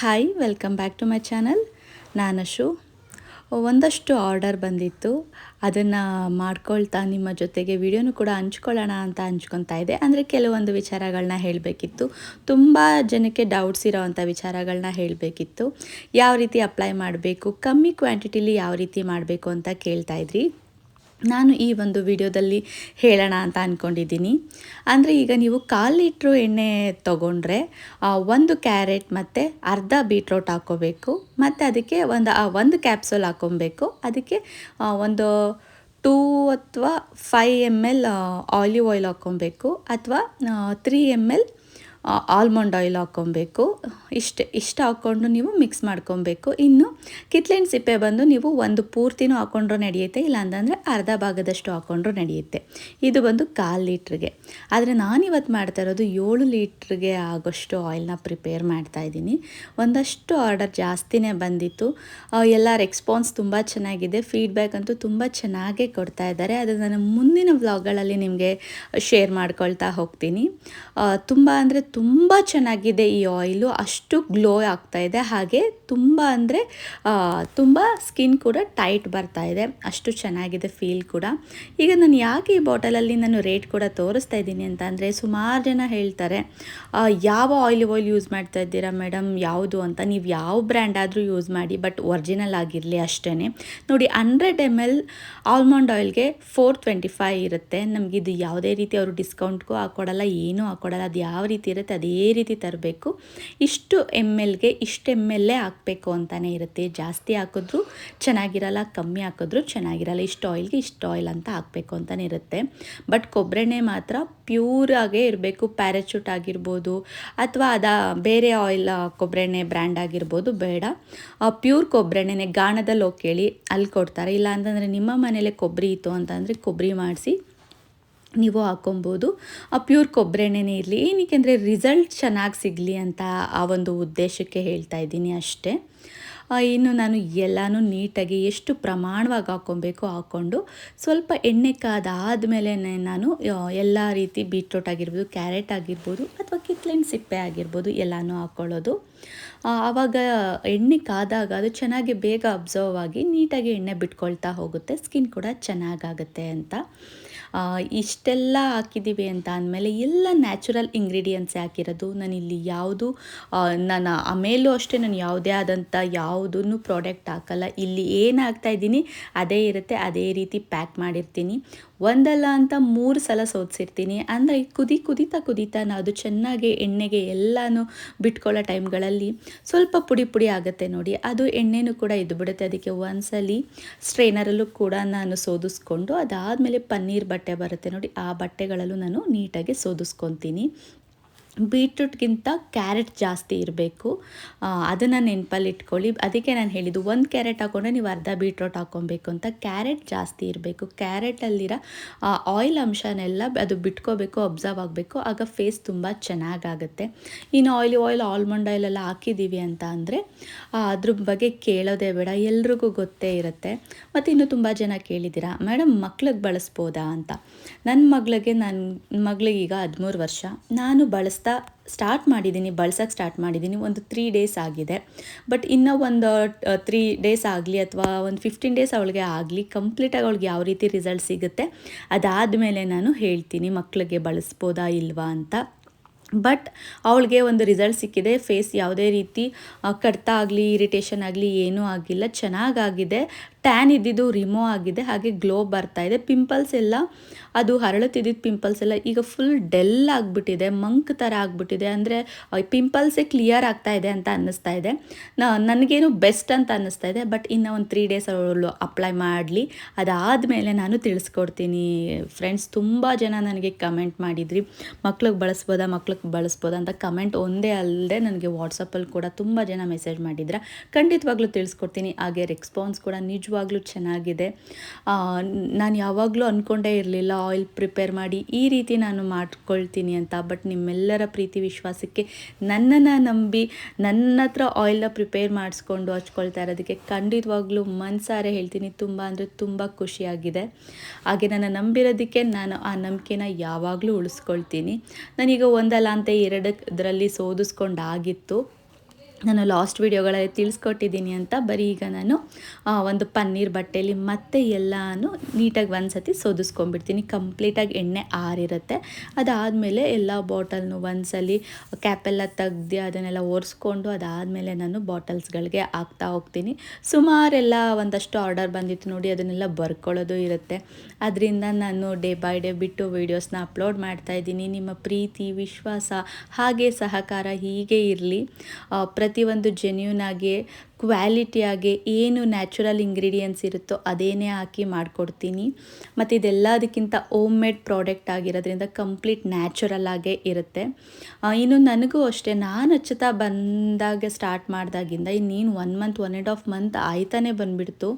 Hi welcome back to my channel ನಾನಶು ಒಂದಷ್ಟು order ಬಂದಿತ್ತು. ಅದನ್ನು ಮಾಡ್ಕೊಳ್ತಾ ನಿಮ್ಮ ಜೊತೆಗೆ ವಿಡಿಯೋನು ಕೂಡ ಹಂಚ್ಕೊಳ್ಳೋಣ ಅಂತ ಹಂಚ್ಕೊತಾ ಇದೆ. ಅಂದರೆ ಕೆಲವೊಂದು ವಿಚಾರಗಳನ್ನ ಹೇಳಬೇಕಿತ್ತು. ತುಂಬ ಜನಕ್ಕೆ ಡೌಟ್ಸ್ ಇರೋವಂಥ ವಿಚಾರಗಳನ್ನ ಹೇಳಬೇಕಿತ್ತು. ಯಾವ ರೀತಿ ಅಪ್ಲೈ ಮಾಡಬೇಕು, ಕಮ್ಮಿ ಕ್ವಾಂಟಿಟಿಲಿ ಯಾವ ರೀತಿ ಮಾಡಬೇಕು ಅಂತ ಕೇಳ್ತಾ ಇದ್ರಿ. ನಾನು ಈ ಒಂದು ವಿಡಿಯೋದಲ್ಲಿ ಹೇಳೋಣ ಅಂತ ಅಂದ್ಕೊಂಡಿದ್ದೀನಿ ಅಂದರೆ ಈಗ ನೀವು ಕಾಲು ಲೀಟ್ರು ಎಣ್ಣೆ ತೊಗೊಂಡ್ರೆ ಒಂದು ಕ್ಯಾರೆಟ್ ಮತ್ತು ಅರ್ಧ ಬೀಟ್ರೋಟ್ ಹಾಕ್ಕೋಬೇಕು ಮತ್ತು ಅದಕ್ಕೆ ಒಂದು ಒಂದು ಕ್ಯಾಪ್ಸೂಲ್ ಹಾಕ್ಕೊಬೇಕು ಅದಕ್ಕೆ ಒಂದು ಟೂ ಅಥವಾ five M L olive oil ಹಾಕ್ಕೊಬೇಕು ಅಥವಾ three M L almond oil ಹಾಕ್ಕೊಬೇಕು. ಇಷ್ಟು ಇಷ್ಟು ಹಾಕ್ಕೊಂಡು ನೀವು ಮಿಕ್ಸ್ ಮಾಡ್ಕೊಬೇಕು. ಇನ್ನು ಕಿತ್ಲೆಣ್ಣೆ ಸಿಪ್ಪೆ ಬಂದು ನೀವು ಒಂದು ಪೂರ್ತಿನೂ ಹಾಕ್ಕೊಂಡ್ರೂ ನಡೆಯುತ್ತೆ, ಇಲ್ಲಾಂತಂದರೆ ಅರ್ಧ ಭಾಗದಷ್ಟು ಹಾಕ್ಕೊಂಡ್ರೂ ನಡೆಯುತ್ತೆ. ಇದು ಬಂದು ಕಾಲು ಲೀಟ್ರಿಗೆ. ಆದರೆ ನಾನಿವತ್ತು ಮಾಡ್ತಾ ಇರೋದು ಏಳು ಲೀಟ್ರಿಗೆ ಆಗೋಷ್ಟು ಆಯಿಲ್ನ ಪ್ರಿಪೇರ್ ಮಾಡ್ತಾ ಇದ್ದೀನಿ. ಒಂದಷ್ಟು ಆರ್ಡರ್ ಜಾಸ್ತಿನೇ ಬಂದಿತ್ತು. ಎಲ್ಲ ರೆಸ್ಪಾನ್ಸ್ ತುಂಬ ಚೆನ್ನಾಗಿದೆ. ಫೀಡ್ಬ್ಯಾಕ್ ಅಂತೂ ತುಂಬ ಚೆನ್ನಾಗೇ ಕೊಡ್ತಾ ಇದ್ದಾರೆ. ಅದು ನಾನು ಮುಂದಿನ ವ್ಲಾಗ್ಗಳಲ್ಲಿ ನಿಮಗೆ ಶೇರ್ ಮಾಡ್ಕೊಳ್ತಾ ಹೋಗ್ತೀನಿ. ತುಂಬ ಅಂದರೆ ತುಂಬ ಚೆನ್ನಾಗಿದೆ ಈ ಆಯಿಲು ಅಷ್ಟು ಗ್ಲೋ ಆಗ್ತಾ ಇದೆ. ಹಾಗೆ ತುಂಬ ಅಂದರೆ ತುಂಬ ಸ್ಕಿನ್ ಕೂಡ ಟೈಟ್ ಬರ್ತಾ ಇದೆ. ಅಷ್ಟು ಚೆನ್ನಾಗಿದೆ ಫೀಲ್ ಕೂಡ. ಈಗ ನಾನು ಯಾಕೆ ಈ ಬಾಟಲಲ್ಲಿ ನಾನು ರೇಟ್ ಕೂಡ ತೋರಿಸ್ತಾ ಇದ್ದೀನಿ ಅಂತ ಅಂದರೆ, ಸುಮಾರು ಜನ ಹೇಳ್ತಾರೆ ಯಾವ ಆಯಿಲ್ ಆಯಿಲ್ ಯೂಸ್ ಮಾಡ್ತಾ ಇದ್ದೀರಾ ಮೇಡಮ್ ಯಾವುದು ಅಂತ? ನೀವು ಯಾವ ಬ್ರ್ಯಾಂಡ್ ಆದರೂ ಯೂಸ್ ಮಾಡಿ ಬಟ್ ಒರಿಜಿನಲ್ ಆಗಿರಲಿ ಅಷ್ಟೇ ನೋಡಿ ಹಂಡ್ರೆಡ್ ಎಂ ಎಲ್ ಆಲ್ಮಂಡ್ ಆಯಿಲ್ಗೆ ಫೋರ್ ಟ್ವೆಂಟಿ ಫೈವ್ ಇರುತ್ತೆ. ನಮಗಿದು ಯಾವುದೇ ರೀತಿ ಅವರು ಡಿಸ್ಕೌಂಟ್ಗೂ ಹಾಕ್ಕೊಡಲ್ಲ ಏನೂ ಹಾಕ್ಕೊಡಲ್ಲ ಅದು ಯಾವ ರೀತಿ ಅದೇ ರೀತಿ ತರಬೇಕು. ಇಷ್ಟು ಎಂ ಎಲ್ಗೆ ಇಷ್ಟು ಎಂ ಎಲ್ಲೇ ಹಾಕಬೇಕು ಅಂತಲೇ ಇರುತ್ತೆ. ಜಾಸ್ತಿ ಹಾಕಿದ್ರೂ ಚೆನ್ನಾಗಿರಲ್ಲ, ಕಮ್ಮಿ ಹಾಕಿದ್ರೂ ಚೆನ್ನಾಗಿರಲ್ಲ. ಇಷ್ಟು ಆಯಿಲ್ಗೆ ಇಷ್ಟು ಆಯಿಲ್ ಅಂತ ಹಾಕಬೇಕು ಅಂತಲೇ ಇರುತ್ತೆ. ಬಟ್ ಕೊಬ್ಬರೆಣ್ಣೆ ಮಾತ್ರ ಪ್ಯೂರಾಗೇ ಇರಬೇಕು. ಪ್ಯಾರಾಚೂಟ್ ಆಗಿರ್ಬೋದು ಅಥವಾ ಅದ ಬೇರೆ ಆಯಿಲ್ ಕೊಬ್ಬರೆಣ್ಣೆ ಬ್ರ್ಯಾಂಡ್ ಆಗಿರ್ಬೋದು, ಬೇಡ. ಪ್ಯೂರ್ ಕೊಬ್ಬರೆಣ್ಣೆನೆ ಗಾಣದಲ್ಲಿ ಹೋಗಿ ಕೇಳಿ ಅಲ್ಲಿ ಕೊಡ್ತಾರೆ. ಇಲ್ಲ ಅಂತಂದರೆ ನಿಮ್ಮ ಮನೇಲೆ ಕೊಬ್ಬರಿ ಇತ್ತು ಅಂತಂದರೆ ಕೊಬ್ಬರಿ ಮಾಡಿಸಿ ನೀವು ಹಾಕೊಬೋದು. ಆ ಪ್ಯೂರ್ ಕೊಬ್ಬರೆಣ್ಣೆನೇ ಇರಲಿ ಏನಕ್ಕೆ ಅಂದರೆ ರಿಸಲ್ಟ್ ಚೆನ್ನಾಗಿ ಸಿಗಲಿ ಅಂತ ಆ ಒಂದು ಉದ್ದೇಶಕ್ಕೆ ಹೇಳ್ತಾ ಇದ್ದೀನಿ ಅಷ್ಟೇ. ಇನ್ನು ನಾನು ಎಲ್ಲನೂ ನೀಟಾಗಿ ಎಷ್ಟು ಪ್ರಮಾಣವಾಗಿ ಹಾಕ್ಕೊಬೇಕು ಹಾಕ್ಕೊಂಡು, ಸ್ವಲ್ಪ ಎಣ್ಣೆ ಕಾದಾದಮೇಲೆ ನಾನು ಎಲ್ಲ ರೀತಿ ಬೀಟ್ರೋಟ್ ಆಗಿರ್ಬೋದು, ಕ್ಯಾರೆಟ್ ಆಗಿರ್ಬೋದು ಅಥವಾ ಕಿತ್ಲಿನ ಸಿಪ್ಪೆ ಆಗಿರ್ಬೋದು ಎಲ್ಲನೂ ಹಾಕ್ಕೊಳ್ಳೋದು ಆವಾಗ ಎಣ್ಣೆ ಕಾದಾಗ ಅದು ಚೆನ್ನಾಗಿ ಬೇಗ ಅಬ್ಸರ್ವ್ ಆಗಿ ನೀಟಾಗಿ ಎಣ್ಣೆ ಬಿಟ್ಕೊಳ್ತಾ ಹೋಗುತ್ತೆ ಸ್ಕಿನ್ ಕೂಡ ಚೆನ್ನಾಗಾಗುತ್ತೆ ಅಂತ. ಇಷ್ಟೆಲ್ಲ ಹಾಕಿದ್ದೀವಿ ಅಂತ ಅಂದಮೇಲೆ ಎಲ್ಲ ನ್ಯಾಚುರಲ್ ಇಂಗ್ರೀಡಿಯೆಂಟ್ಸ್ ಹಾಕಿರೋದು. ನಾನು ಇಲ್ಲಿ ಯಾವುದು ನನ್ನ ನಾನು ಆಮೇಲೂ ಅಷ್ಟೇ, ನಾನು ಯಾವುದೇ ಆದಂಥ ಯಾವುದನ್ನು ಪ್ರಾಡಕ್ಟ್ ಹಾಕಲ್ಲ. ಇಲ್ಲಿ ಏನು ಹಾಕ್ತಾ ಇದ್ದೀನಿ, ಅದೇ ಇರುತ್ತೆ, ಅದೇ ರೀತಿ ಪ್ಯಾಕ್ ಮಾಡಿರ್ತೀನಿ. ಒಂದಲ್ಲ ಅಂತ ಮೂರು ಸಲ ಸೋದಿಸಿರ್ತೀನಿ ಅಂದರೆ ಕುದಿ ಕುದಿತಾ ಕುದಿತಾ ನಾನು ಅದು ಚೆನ್ನಾಗಿ ಎಣ್ಣೆಗೆ ಎಲ್ಲನೂ ಬಿಟ್ಕೊಳ್ಳೋ ಟೈಮ್ಗಳಲ್ಲಿ ಸ್ವಲ್ಪ ಪುಡಿ ಪುಡಿ ಆಗುತ್ತೆ ನೋಡಿ. ಅದು ಎಣ್ಣೆನೂ ಕೂಡ ಇದ್ದು ಬಿಡುತ್ತೆ. ಅದಕ್ಕೆ ಒಂದ್ಸಲಿ ಸ್ಟ್ರೈನರಲ್ಲೂ ಕೂಡ ನಾನು ಸೋದಿಸ್ಕೊಂಡು ಅದಾದಮೇಲೆ ಪನ್ನೀರ್ ಬಟ್ಟೆ ಬರುತ್ತೆ ನೋಡಿ. ಆ ಬಟ್ಟೆಗಳಲ್ಲೂ ನಾನು ನೀಟಾಗಿ ಸೋದಿಸ್ಕೊತೀನಿ ಬೀಟ್ರೂಟ್ಗಿಂತ ಕ್ಯಾರೆಟ್ ಜಾಸ್ತಿ ಇರಬೇಕು. ಅದನ್ನು ನೆನಪಲ್ಲಿ ಇಟ್ಕೊಳ್ಳಿ. ಅದಕ್ಕೆ ನಾನು ಹೇಳಿದ್ದು ಒಂದು ಕ್ಯಾರೆಟ್ ಹಾಕೊಂಡ್ರೆ ನೀವು ಅರ್ಧ ಬೀಟ್ರೂಟ್ ಹಾಕ್ಕೊಬೇಕು ಅಂತ. ಕ್ಯಾರೆಟ್ ಜಾಸ್ತಿ ಇರಬೇಕು. ಕ್ಯಾರೆಟಲ್ಲಿರೋ ಆಯಿಲ್ ಅಂಶನೆಲ್ಲ ಅದು ಬಿಟ್ಕೋಬೇಕು, ಅಬ್ಸರ್ವ್ ಆಗಬೇಕು. ಆಗ ಫೇಸ್ ತುಂಬ ಚೆನ್ನಾಗಾಗುತ್ತೆ. ಇನ್ನು ಆಯಿಲ್ ಆಯಿಲ್, ಆಲ್ಮಂಡ್ ಆಯಿಲ್ ಎಲ್ಲ ಹಾಕಿದ್ದೀವಿ ಅಂತ ಅಂದರೆ ಅದ್ರ ಬಗ್ಗೆ ಕೇಳೋದೇ ಬೇಡ. ಎಲ್ರಿಗೂ ಗೊತ್ತೇ ಇರುತ್ತೆ. ಮತ್ತು ಇನ್ನು ತುಂಬ ಜನ ಕೇಳಿದ್ದೀರಾ ಮೇಡಮ್ ಮಕ್ಳಿಗೆ ಬಳಸ್ಬೋದಾ? ಅಂತ. ನನ್ನ ಮಗಳಿಗೆ ನನ್ನ ಈಗ ಹದಿಮೂರು ವರ್ಷ. ನಾನು ಬಳಸ್ತಾ ಸ್ಟಾರ್ಟ್ ಮಾಡಿದ್ದೀನಿ ಬಳಸೋಕ್ಕೆ ಸ್ಟಾರ್ಟ್ ಮಾಡಿದ್ದೀನಿ ಒಂದು ತ್ರೀ ಡೇಸ್ ಆಗಿದೆ. ಬಟ್ ಇನ್ನೂ ಒಂದು ತ್ರೀ ಡೇಸ್ ಆಗಲಿ ಅಥವಾ ಒಂದು ಫಿಫ್ಟೀನ್ ಡೇಸ್ ಅವಳಿಗೆ ಆಗಲಿ ಕಂಪ್ಲೀಟಾಗಿ ಅವಳಿಗೆ ಯಾವ ರೀತಿ ರಿಸಲ್ಟ್ ಸಿಗುತ್ತೆ, ಅದಾದಮೇಲೆ ನಾನು ಹೇಳ್ತೀನಿ ಮಕ್ಕಳಿಗೆ ಬಳಸ್ಬೋದಾ ಇಲ್ವಾ ಅಂತ. ಬಟ್ ಅವಳಿಗೆ ಒಂದು ರಿಸಲ್ಟ್ ಸಿಕ್ಕಿದೆ ಫೇಸ್ ಯಾವುದೇ ರೀತಿ ಕಡ್ತ ಆಗಲಿ ಇರಿಟೇಷನ್ ಆಗಲಿ, ಏನೂ ಆಗಿಲ್ಲ, ಚೆನ್ನಾಗಾಗಿದೆ. ಟ್ಯಾನ್ ಇದ್ದಿದ್ದು ರಿಮೂವ್ ಆಗಿದೆ, ಹಾಗೆ ಗ್ಲೋ ಬರ್ತಾ ಇದೆ. ಪಿಂಪಲ್ಸ್ ಎಲ್ಲ, ಅದು ಹರಳುತ್ತಿದ್ದಿದ್ದು ಪಿಂಪಲ್ಸ್ ಎಲ್ಲ ಈಗ ಫುಲ್ ಡೆಲ್ ಆಗಿಬಿಟ್ಟಿದೆ ಮಂಕ್ ಥರ ಆಗಿಬಿಟ್ಟಿದೆ. ಅಂದರೆ ಪಿಂಪಲ್ಸೇ ಕ್ಲಿಯರ್ ಆಗ್ತಾ ಇದೆ ಅಂತ ಅನ್ನಿಸ್ತಾ ಇದೆ. ನನಗೇನು ಬೆಸ್ಟ್ ಅಂತ ಅನ್ನಿಸ್ತಾ ಇದೆ ಬಟ್ ಇನ್ನು ಒಂದು ತ್ರೀ ಡೇಸ್ ಅವಳು ಅಪ್ಲೈ ಮಾಡಲಿ. ಅದಾದಮೇಲೆ ನಾನು ತಿಳಿಸ್ಕೊಡ್ತೀನಿ. ಫ್ರೆಂಡ್ಸ್ ತುಂಬ ಜನ ನನಗೆ ಕಮೆಂಟ್ ಮಾಡಿದ್ರಿ. ಮಕ್ಳಿಗೆ ಬಳಸ್ಬೋದಾ ಮಕ್ಳಿಗೆ ಬಳಸ್ಬೋದಾ ಅಂತ ಕಮೆಂಟ್ ಒಂದೇ ಅಲ್ಲದೆ ನನಗೆ ವಾಟ್ಸಪ್ಪಲ್ಲಿ ಕೂಡ ತುಂಬ ಜನ ಮೆಸೇಜ್ ಮಾಡಿದ್ರೆ ಖಂಡಿತವಾಗ್ಲೂ ತಿಳಿಸ್ಕೊಡ್ತೀನಿ. ಹಾಗೆ ರೆಸ್ಪಾನ್ಸ್ ಕೂಡ ನಿಜವಾಗ್ಲೂ ಚೆನ್ನಾಗಿದೆ. ನಾನು ಯಾವಾಗಲೂ ಅಂದ್ಕೊಂಡೇ ಇರಲಿಲ್ಲ, ಆಯಿಲ್ ಪ್ರಿಪೇರ್ ಮಾಡಿ ಈ ರೀತಿ ನಾನು ಮಾಡ್ಕೊಳ್ತೀನಿ ಅಂತ. ಬಟ್ ನಿಮ್ಮೆಲ್ಲರ ಪ್ರೀತಿ ವಿಶ್ವಾಸಕ್ಕೆ ನನ್ನನ್ನು ನಂಬಿ ನನ್ನ ಹತ್ರ ಆಯಿಲ್ನ ಪ್ರಿಪೇರ್ ಮಾಡಿಸ್ಕೊಂಡು ಹಚ್ಕೊಳ್ತಾ ಇರೋದಕ್ಕೆ ಖಂಡಿತವಾಗ್ಲೂ ಮನ್ಸಾರೆ ಹೇಳ್ತೀನಿ. ತುಂಬ ಅಂದರೆ ತುಂಬ ಖುಷಿಯಾಗಿದೆ. ಹಾಗೆ ನನ್ನ ನಂಬಿರೋದಕ್ಕೆ ನಾನು ಆ ನಂಬಿಕೆನ ಯಾವಾಗಲೂ ಉಳಿಸ್ಕೊಳ್ತೀನಿ. ನಾನೀಗ ಒಂದಲ್ಲ ಅಂತ ಎರಡು ಇದರಲ್ಲಿ ಸೋದಿಸ್ಕೊಂಡಾಗಿತ್ತು. ನಾನು ಲಾಸ್ಟ್ ವೀಡಿಯೋಗಳಲ್ಲಿ ತಿಳಿಸ್ಕೊಟ್ಟಿದ್ದೀನಿ ಅಂತ, ಬರೀ ಈಗ ನಾನು ಒಂದು ಪನ್ನೀರ್ ಬಟ್ಟೆಯಲ್ಲಿ ಮತ್ತೆ ಎಲ್ಲಾನು ನೀಟಾಗಿ ಒಂದು ಸತಿ ಸೋದಿಸ್ಕೊಂಡ್ಬಿಡ್ತೀನಿ. ಕಂಪ್ಲೀಟಾಗಿ ಎಣ್ಣೆ ಆರಿರುತ್ತೆ. ಅದಾದಮೇಲೆ ಎಲ್ಲ ಬಾಟಲ್ನು ಒಂದ್ಸಲಿ ಕ್ಯಾಪೆಲ್ಲ ತೆಗ್ದು ಅದನ್ನೆಲ್ಲ ಒರೆಸ್ಕೊಂಡು ಅದಾದಮೇಲೆ ನಾನು ಬಾಟಲ್ಸ್ಗಳಿಗೆ ಹಾಕ್ತಾ ಹೋಗ್ತೀನಿ. ಸುಮಾರೆಲ್ಲ ಒಂದಷ್ಟು ಆರ್ಡರ್ ಬಂದಿತ್ತು ನೋಡಿ, ಅದನ್ನೆಲ್ಲ ಬರ್ಕೊಳ್ಳೋದು ಇರುತ್ತೆ. ಅದರಿಂದ ನಾನು ಡೇ ಬೈ ಡೇ ಬಿಟ್ಟು ವೀಡಿಯೋಸ್ನ ಅಪ್ಲೋಡ್ ಮಾಡ್ತಾಯಿದ್ದೀನಿ ನಿಮ್ಮ ಪ್ರೀತಿ, ವಿಶ್ವಾಸ, ಹಾಗೆ ಸಹಕಾರ ಹೀಗೆ ಇರಲಿ. ಪ್ರತಿಯೊಂದು ಜೆನ್ಯೂನ್ ಆಗಿ ಕ್ವಾಲಿಟಿಯಾಗಿ ಏನು ನ್ಯಾಚುರಲ್ ಇಂಗ್ರೀಡಿಯೆಂಟ್ಸ್ ಇರುತ್ತೋ ಅದೇನೇ ಹಾಕಿ ಮಾಡಿಕೊಡ್ತೀನಿ. ಮತ್ತು ಇದೆಲ್ಲದಕ್ಕಿಂತ ಓಮ್ ಮೇಡ್ ಪ್ರಾಡಕ್ಟ್ ಆಗಿರೋದ್ರಿಂದ ಕಂಪ್ಲೀಟ್ ನ್ಯಾಚುರಲ್ ಆಗೇ ಇರುತ್ತೆ. ಇನ್ನು ನನಗೂ ಅಷ್ಟೇ, ನಾನು ಹಚ್ಚುತ್ತಾ ಬಂದಾಗ ಸ್ಟಾರ್ಟ್ ಮಾಡಿದಾಗಿಂದ ಇನ್ನೇನು one month one and half month ಆಯ್ತಾನೆ ಬಂದುಬಿಡ್ತು.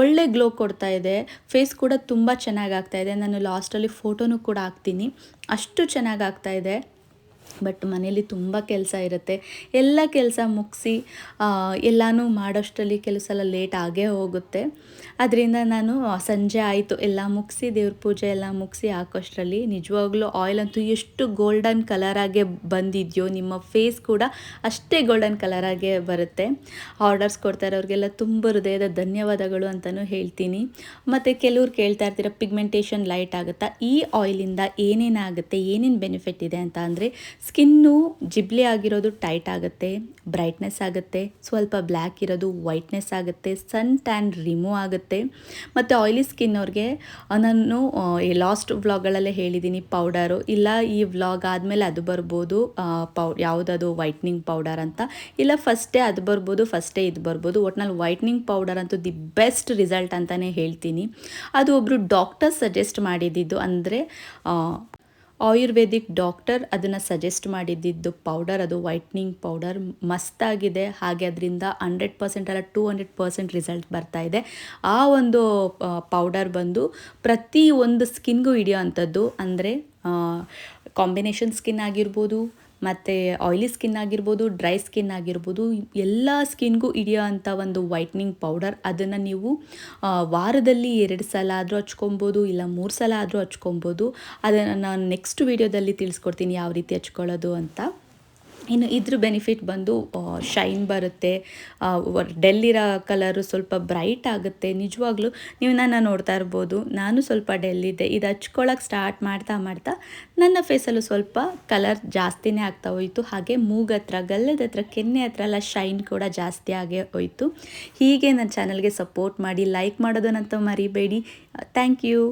ಒಳ್ಳೆ ಗ್ಲೋ ಕೊಡ್ತಾ ಇದೆ. ಫೇಸ್ ಕೂಡ ತುಂಬ ಚೆನ್ನಾಗಿ ಆಗ್ತಾಯಿದೆ ನಾನು ಲಾಸ್ಟಲ್ಲಿ ಫೋಟೋನು ಕೂಡ ಹಾಕ್ತೀನಿ. ಅಷ್ಟು ಚೆನ್ನಾಗಿ ಆಗ್ತಾ ಇದೆ. ಬಟ್ ಮನೇಲಿ ತುಂಬ ಕೆಲಸ ಇರುತ್ತೆ. ಎಲ್ಲ ಕೆಲಸ ಮುಗಿಸಿ ಎಲ್ಲನೂ ಮಾಡೋಷ್ಟರಲ್ಲಿ ಕೆಲವು ಸಲ ಲೇಟ್ ಆಗೇ ಹೋಗುತ್ತೆ. ಅದರಿಂದ ನಾನು ಸಂಜೆ ಆಯಿತು, ಎಲ್ಲ ಮುಗಿಸಿ, ದೇವ್ರ ಪೂಜೆ ಎಲ್ಲ ಮುಗಿಸಿ ಹಾಕೋಷ್ಟರಲ್ಲಿ ನಿಜವಾಗ್ಲೂ ಆಯಿಲ್ ಅಂತೂ ಎಷ್ಟು ಗೋಲ್ಡನ್ ಕಲರಾಗೆ ಬಂದಿದೆಯೋ, ನಿಮ್ಮ ಫೇಸ್ ಕೂಡ ಅಷ್ಟೇ ಗೋಲ್ಡನ್ ಕಲರಾಗೆ ಬರುತ್ತೆ. ಆರ್ಡರ್ಸ್ ಕೊಡ್ತಾ ಇರೋರಿಗೆಲ್ಲ ತುಂಬ ಹೃದಯದ ಧನ್ಯವಾದಗಳು ಅಂತಲೂ ಹೇಳ್ತೀನಿ. ಮತ್ತು ಕೆಲವ್ರು ಕೇಳ್ತಾ ಇರ್ತೀರ ಪಿಗ್ಮೆಂಟೇಷನ್ ಲೈಟ್ ಆಗುತ್ತಾ? ಈ ಆಯಿಲಿಂದ ಏನೇನಾಗುತ್ತೆ, ಏನೇನು ಬೆನಿಫಿಟ್ ಇದೆ ಅಂತ ಅಂದರೆ ಸ್ಕಿನ್ನು ಜಿಬ್ಲಿ ಆಗಿರೋದು ಟೈಟ್ ಆಗುತ್ತೆ, ಬ್ರೈಟ್ನೆಸ್ ಆಗುತ್ತೆ, ಸ್ವಲ್ಪ ಬ್ಲ್ಯಾಕ್ ಇರೋದು ವೈಟ್ನೆಸ್ ಆಗುತ್ತೆ, ಸನ್ ಟ್ಯಾನ್ ರಿಮೂವ್ ಆಗುತ್ತೆ. ಮತ್ತು ಆಯಿಲಿ ಸ್ಕಿನ್ ಅವ್ರಿಗೆ ನಾನು ಈ ಲಾಸ್ಟ್ ವ್ಲಾಗಳಲ್ಲೇ ಹೇಳಿದ್ದೀನಿ ಪೌಡರು. ಇಲ್ಲ, ಈ ವ್ಲಾಗ್ ಆದಮೇಲೆ ಅದು ಬರ್ಬೋದು ಪೌ, ಯಾವುದದು ವೈಟ್ನಿಂಗ್ ಪೌಡರ್ ಅಂತ. ಇಲ್ಲ, ಫಸ್ಟೇ ಅದು ಬರ್ಬೋದು, ಫಸ್ಟೇ ಇದು ಬರ್ಬೋದು. ಒಟ್ನಲ್ಲಿ ವೈಟ್ನಿಂಗ್ ಪೌಡರ್ ಅಂತೂ ದಿ ಬೆಸ್ಟ್ ರಿಸಲ್ಟ್ ಅಂತಲೇ ಹೇಳ್ತೀನಿ. ಅದು ಒಬ್ಬರು ಡಾಕ್ಟರ್ ಸಜೆಸ್ಟ್ ಮಾಡಿದ್ದು ಅಂದರೆ ಆಯುರ್ವೇದಿಕ್ ಡಾಕ್ಟರ್ ಅದನ್ನು ಸಜೆಸ್ಟ್ ಮಾಡಿದ್ದಿದ್ದು ಪೌಡರ್ ಅದು ವೈಟ್ನಿಂಗ್ ಪೌಡರ್ ಮಸ್ತಾಗಿದೆ. ಹಾಗೆ ಅದರಿಂದ ಹಂಡ್ರೆಡ್ ಪರ್ಸೆಂಟ್ ಅಲ್ಲ ಟೂ ಹಂಡ್ರೆಡ್ ಪರ್ಸೆಂಟ್ ರಿಸಲ್ಟ್ ಬರ್ತಾ ಇದೆ. ಆ ಒಂದು ಪೌಡರ್ ಬಂದು ಪ್ರತಿ ಒಂದು ಸ್ಕಿನ್ಗೂ ಹಿಡಿಯೋ ಅಂಥದ್ದು ಅಂದರೆ ಕಾಂಬಿನೇಷನ್ ಸ್ಕಿನ್ ಆಗಿರ್ಬೋದು ಮತ್ತು ಆಯಿಲಿ ಸ್ಕಿನ್ ಆಗಿರ್ಬೋದು ಡ್ರೈ ಸ್ಕಿನ್ ಆಗಿರ್ಬೋದು, ಎಲ್ಲ ಸ್ಕಿನ್ಗೂ ಹಿಡಿಯೋ ಅಂಥ ಒಂದು ವೈಟ್ನಿಂಗ್ ಪೌಡರ್ ಅದನ್ನು ನೀವು ವಾರದಲ್ಲಿ ಎರಡು ಸಲ ಆದರೂ ಹಚ್ಕೊಬೋದು, ಇಲ್ಲ ಮೂರು ಸಲ ಆದರೂ ಹಚ್ಕೊಬೋದು. ಅದನ್ನು ನಾನು ನೆಕ್ಸ್ಟ್ ವೀಡಿಯೋದಲ್ಲಿ ತಿಳಿಸ್ಕೊಡ್ತೀನಿ ಯಾವ ರೀತಿ ಹಚ್ಕೊಳ್ಳೋದು ಅಂತ. ಇನ್ನು ಇದ್ರ ಬೆನಿಫಿಟ್ ಬಂದು ಶೈನ್ ಬರುತ್ತೆ. ಡೆಲ್ಲಿರೋ ಕಲರು ಸ್ವಲ್ಪ ಬ್ರೈಟ್ ಆಗುತ್ತೆ. ನಿಜವಾಗ್ಲೂ ನೀವು ನನ್ನ ನೋಡ್ತಾ ಇರ್ಬೋದು. ನಾನು ಸ್ವಲ್ಪ ಡೆಲ್ಲಿದ್ದೆ ಇದು ಹಚ್ಕೊಳ್ಳೋಕೆ ಸ್ಟಾರ್ಟ್ ಮಾಡ್ತಾ ಮಾಡ್ತಾ ನನ್ನ ಫೇಸಲ್ಲೂ ಸ್ವಲ್ಪ ಕಲರ್ ಜಾಸ್ತಿನೇ ಆಗ್ತಾ ಹೋಯಿತು. ಹಾಗೆ ಮೂಗತ್ರ ಗಲ್ಲದ ಹತ್ರ, ಕೆನ್ನೆ ಹತ್ರ ಎಲ್ಲ ಶೈನ್ ಕೂಡ ಜಾಸ್ತಿ ಆಗೇ ಹೋಯಿತು. ಹೀಗೆ ನನ್ನ ಚಾನಲ್ಗೆ ಸಪೋರ್ಟ್ ಮಾಡಿ ಲೈಕ್ ಮಾಡೋದನ್ನಂತೂ ಮರಿಬೇಡಿ. Thank you